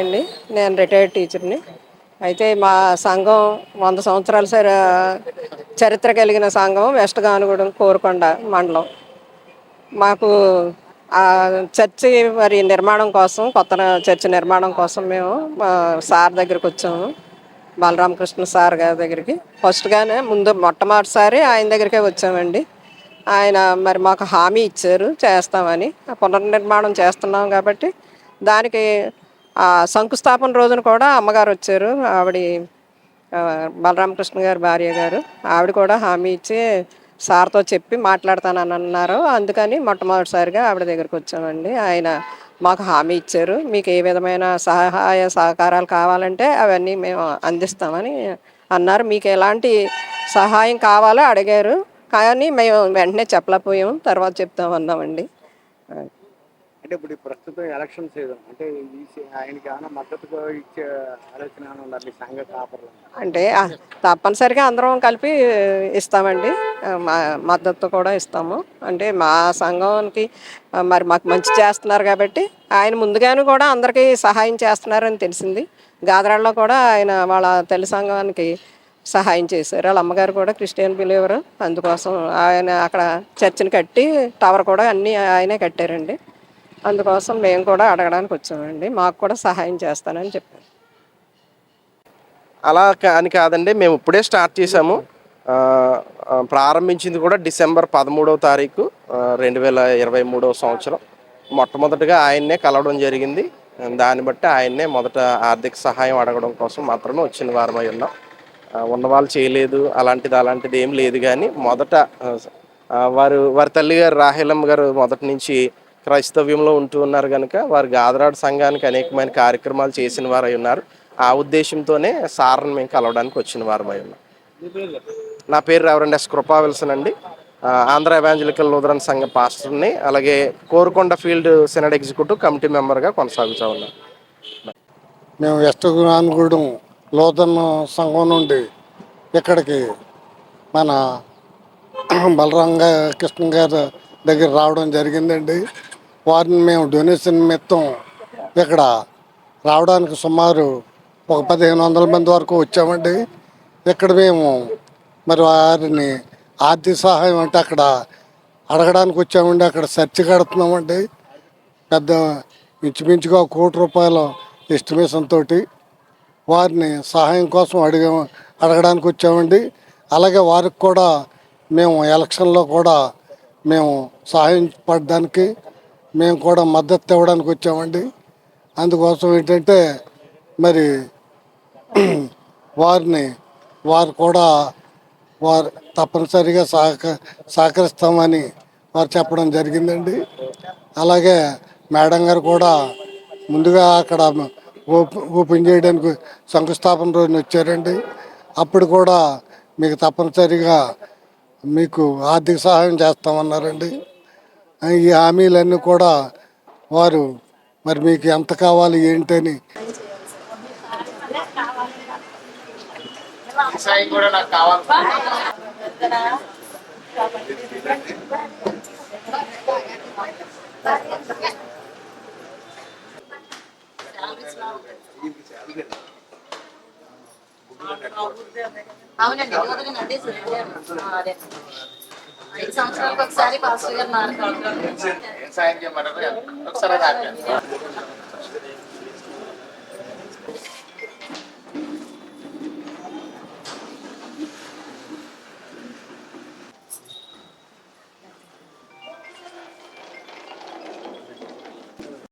అండి. నేను రిటైర్డ్ టీచర్ని అయితే మా సంఘం వంద సంవత్సరాల చరిత్ర కలిగిన సంఘం వెస్ట్ గానుగూడెం కోరుకొండ మండలం. మాకు ఆ చర్చి మరి నిర్మాణం కోసం కొత్త చర్చి నిర్మాణం కోసం మేము మా సార్ దగ్గరికి వచ్చాము. బలరామకృష్ణ సార్ గారి దగ్గరికి. ఫస్ట్గానే ముందు మొట్టమొదటిసారి ఆయన దగ్గరికే వచ్చామండి. ఆయన మరి మాకు హామీ ఇచ్చారు చేస్తామని. పునర్నిర్మాణం చేస్తున్నాం కాబట్టి దానికి శంకుస్థాపన రోజున కూడా అమ్మగారు వచ్చారు. ఆవిడ బలరామకృష్ణ గారి భార్య గారు. ఆవిడ కూడా హామీ ఇచ్చి సార్తో చెప్పి మాట్లాడతానని అన్నారు. అందుకని మొట్టమొదటిసారిగా ఆవిడ దగ్గరికి వచ్చామండి. ఆయన మాకు హామీ ఇచ్చారు. మీకు ఏ విధమైన సహాయ సహకారాలు కావాలంటే అవన్నీ మేము అందిస్తామని అన్నారు. మీకు ఎలాంటి సహాయం కావాలో అడిగారు. కానీ మేము వెంటనే చెప్పలేకపోయాము తర్వాత చెప్తామన్నామండి అంటే ఇప్పుడు ప్రస్తుతం ఎలక్షన్ సీజన్. అంటే ఆయనకి ఏమైనా మద్దతు ఇచ్చే ఆలోచన మీ సంఘ కాపర్లు అంటే తప్పనిసరిగా అందరం కలిపి ఇస్తామండి. మా మద్దతు కూడా ఇస్తాము. అంటే మా సంఘానికి మరి మాకు మంచి చేస్తున్నారు కాబట్టి ఆయన ముందుగాను కూడా అందరికీ సహాయం చేస్తున్నారని తెలిసింది. గాదరాల్లో కూడా ఆయన వాళ్ళ తల్లి సంఘానికి సహాయం చేశారు. వాళ్ళ అమ్మగారు కూడా క్రిస్టియన్ బిలీవర్. అందుకోసం ఆయన అక్కడ చర్చిని కట్టి టవర్ కూడా అన్నీ ఆయనే కట్టారండి. అందుకోసం మేము కూడా అడగడానికి వచ్చామండి. మాకు కూడా సహాయం చేస్తానని చెప్పారు. అలా అని కాదండి. మేము ఇప్పుడే స్టార్ట్ చేసాము ప్రారంభించింది కూడా డిసెంబర్ పదమూడవ తారీఖు రెండు వేల ఇరవై మూడవ సంవత్సరం. మొట్టమొదటిగా ఆయన్నే కలవడం జరిగింది. దాన్ని బట్టి ఆయన్నే మొదట ఆర్థిక సహాయం అడగడం కోసం మాత్రమే వచ్చిన వారమై ఉన్నాం. ఉన్నవాళ్ళు చేయలేదు అలాంటిది అలాంటిది ఏం లేదు కానీ మొదట వారు వారి తల్లి గారు రాహేలమ్మ గారు మొదటి నుంచి క్రైస్తవ్యంలో ఉంటూ ఉన్నారు కనుక వారు గాదరాడు సంఘానికి అనేకమైన కార్యక్రమాలు చేసిన వారై ఉన్నారు. ఆ ఉద్దేశంతోనే సార్ని మేము కలవడానికి వచ్చిన వారమై ఉన్నాం. నా పేరు రెవరెండ్ ఎస్ కృపా విల్సన్ అండి. ఆంధ్ర ఎవాంజలికల్ లూథరన్ సంఘ పాస్టర్ని అలాగే Korukonda field senate executive committee మెంబర్గా కొనసాగుతూ ఉన్నాం. మేము వెస్ట్ గురాన్గూడెం లోతన్ సంఘం నుండి ఇక్కడికి మన బలరాంగ కృష్ణ గారి దగ్గర రావడం జరిగిందండి. వారిని మేము డొనేషన్ నిమిత్తం ఇక్కడ రావడానికి సుమారు ఒక పదిహేను వందల మంది వరకు వచ్చామండి. ఇక్కడ మేము మరి వారిని ఆర్థిక సహాయం అంటే అక్కడ అడగడానికి వచ్చామండి. అక్కడ చర్చి కడుతున్నామండి. పెద్ద ఇంచుమించుగా కోటి రూపాయల ఎస్టిమేషన్ తోటి వారిని సహాయం కోసం అడిగ అడగడానికి వచ్చామండి. అలాగే వారికి కూడా మేము ఎలక్షన్లో కూడా మేము సహాయం పడడానికి మేము కూడా మద్దతు ఇవ్వడానికి వచ్చామండి. అందుకోసం ఏంటంటే మరి వారిని వారు కూడా వారు తప్పనిసరిగా సహక సహకరిస్తామని వారు చెప్పడం జరిగిందండి. అలాగే మేడం గారు కూడా ముందుగా అక్కడ ఓపెన్ చేయడానికి శంకుస్థాపన రోజున వచ్చారండి. అప్పుడు కూడా మీకు తప్పనిసరిగా మీకు ఆర్థిక సహాయం చేస్తామన్నారండి. ఈ హామీలన్నీ కూడా వారు మరి మీకు ఎంత కావాలి ఏంటని? అవునండి. అదే సంవత్సరాలకు ఒకసారి పాస్టర్ గారు మారుతారు ఏం సాయం చేయమంటారు ఒకసారి